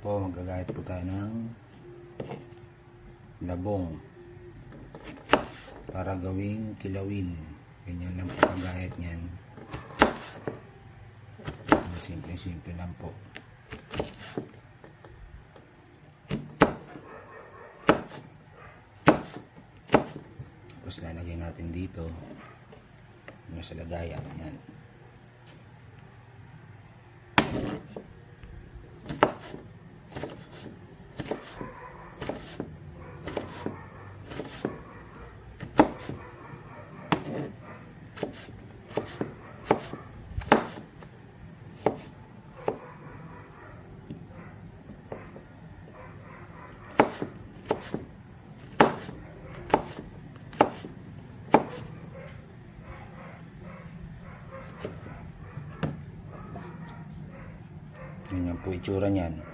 po, magagayat po tayo ng labong para gawing kilawin. Ganyan lang po kagayat niyan. Simple-simple lang po. Tapos lalagay natin dito yung sa lagayan. Yan. Ganyan po itsura niyan.